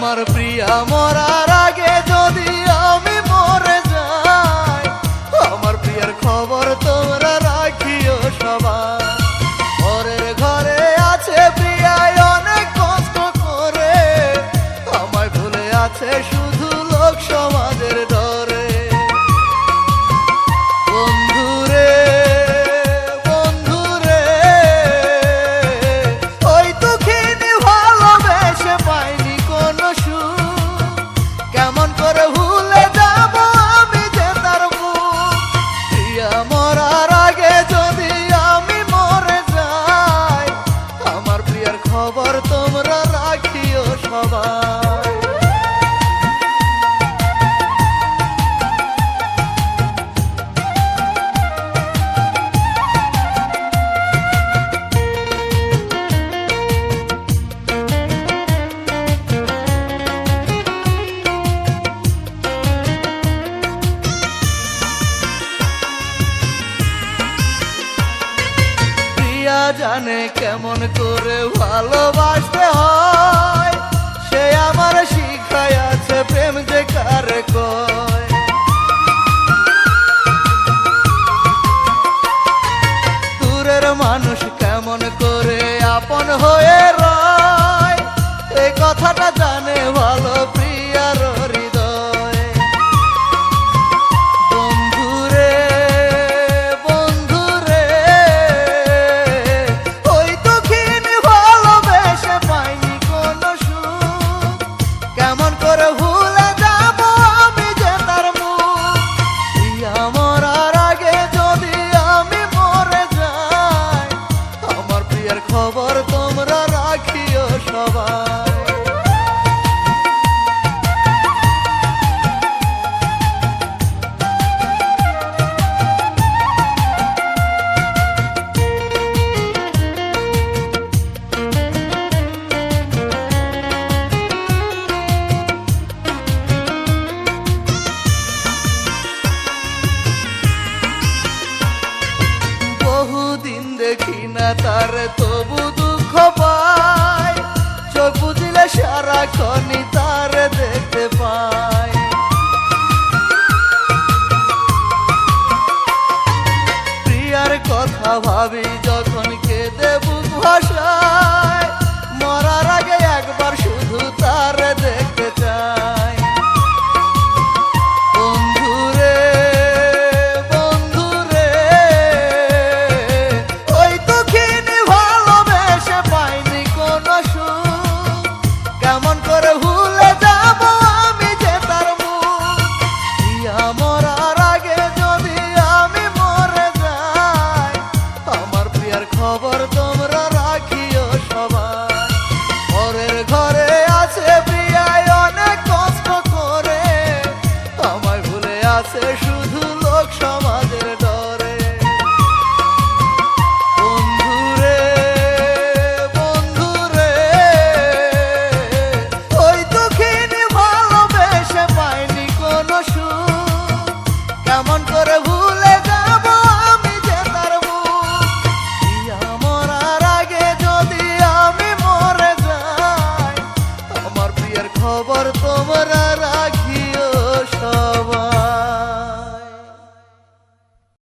আমার প্রিয়া মরার আগে যদি আমি মরে যাই, আমার প্রিয়ার খবর তোমরা রাখিও সবাই। ঘরের ঘরে আছে প্রিয়ায় অনেক কষ্ট করে, আমায় ভুলে আছে শুধু লোক সমাজের জানে কেমন করে ভালোবাসতে হয়। সে আমার শিখায় আছে প্রেম যে কার দূরের মানুষ কেমন করে আপন হয়ে দেখি তার তবু দুঃখ পায়। চোখ বুঝলে তার দেখতে পাই প্রিয়ার কথা ভাবি তোমরা